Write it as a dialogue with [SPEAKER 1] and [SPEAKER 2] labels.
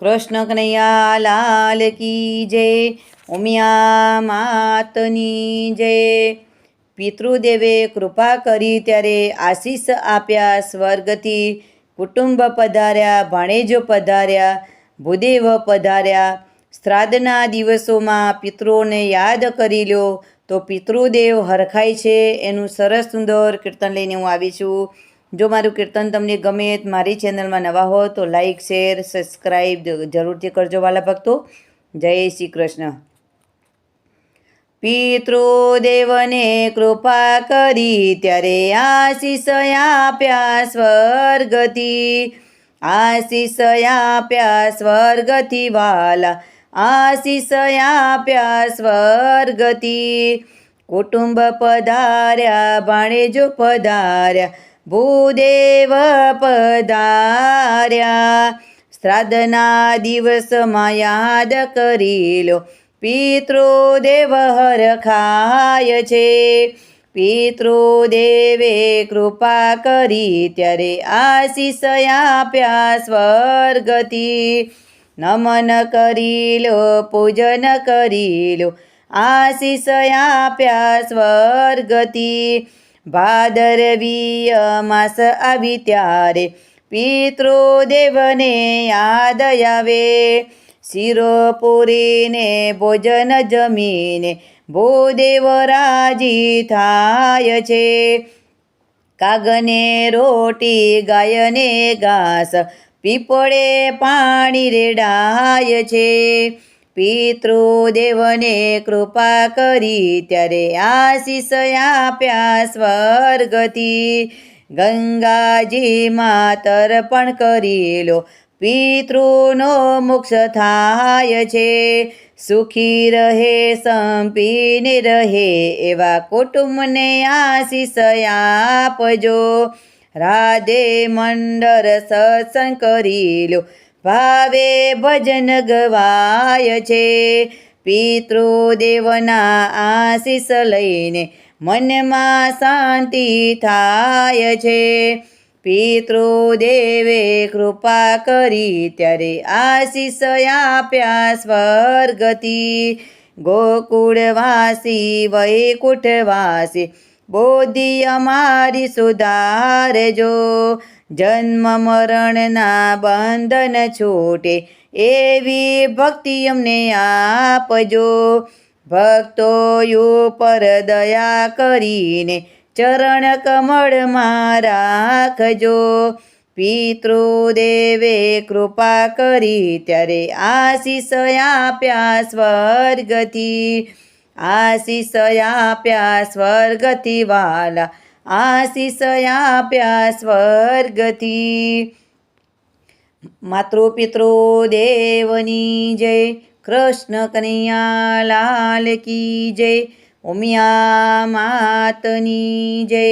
[SPEAKER 1] કૃષ્ણ કનૈયા લાલ કી જય, ઉમિયા માતની જય. પિતૃદેવે કૃપા કરી ત્યારે આશીષ આપ્યા સ્વર્ગથી, કુટુંબ પધાર્યા, ભાણેજો પધાર્યા, ભૂદેવ પધાર્યા. શ્રાદ્ધના દિવસોમાં પિતૃઓને યાદ કરી લો, તો પિતૃદેવ હરખાય છે. એનું સરસ સુંદર કીર્તન લઈને હું આવી છું. જો મારું કીર્તન તમને ગમે મારી ચેનલમાં નવા હો તો લાઇક શેર સબસ્ક્રાઈબ જરૂરથી કરજો વાલા ભક્તો. જય શ્રી કૃષ્ણ. પિતૃદેવને કૃપા કરી ત્યારે આશીષ આપ્યા સ્વર્ગથી. આશીષ આપ્યા સ્વર્ગથી વાલા, આશીષ આપ્યા સ્વર્ગથી. કુટુંબ પધાર્યા, ભાણેજો પધાર્યા ભૂદેવ પધાર્યા. શ્રાદ્ધના દિવસમાં યાદ કરી લો. પિતૃ દેવ હરખાય છે. પિતૃદેવે કૃપા કરી ત્યારે આશીષ આપ્યા સ્વર્ગથી. નમન કરી લો, પૂજન કરી લો. આશીષ આપ્યા સ્વર્ગથી. ભાદરવીય માસ આવી ત્યારે પિતૃદેવને યાદ આવે. શિરો પૂરીને ભોજન જમીને ભૂદેવ રાજી થાય છે. કાગને રોટી, ગાયને ઘાસ, પીપળે પાણી રેડાય છે. પિતૃદેવને કૃપા કરી ત્યારે આશીષ આપ્યા સ્વર્ગથી. ગંગાજીમાં તર્પણ કરી લો, પિતૃનો મોક્ષ થાય છે. સુખી રહે, સંપીને રહે એવા કુટુંબને આશીષ આપજો. રાધે મંડળ સત્સંગ કરી લો ભાવે ભજન ગવાય છે. પિતૃદેવના આશીષ લઈને મનમાં શાંતિ થાય છે. પિતૃદેવે કૃપા કરી ત્યારે આશીષ આપ્યા સ્વર્ગથી. ગોકુળવાસી, વૈકુંઠવાસી બોધિ અમારી સુધારજો. જન્મ મરણના બંધન છૂટે, એવી ભક્તિ અમને આપજો. ભક્તો ઉપર દયા કરીને ચરણ કમળમાં રાખજો. પિતૃદેવે કૃપા કરી ત્યારે આશીષ આપ્યા સ્વર્ગથી, આશીષ આપ્યા સ્વર્ગથી વાલા આશીષ આપ્યા સ્વર્ગથી માતૃપિત્રો પિતૃ દેવની જય કૃષ્ણ કનૈયા લાલ કી જય ઉમિયા માતની જય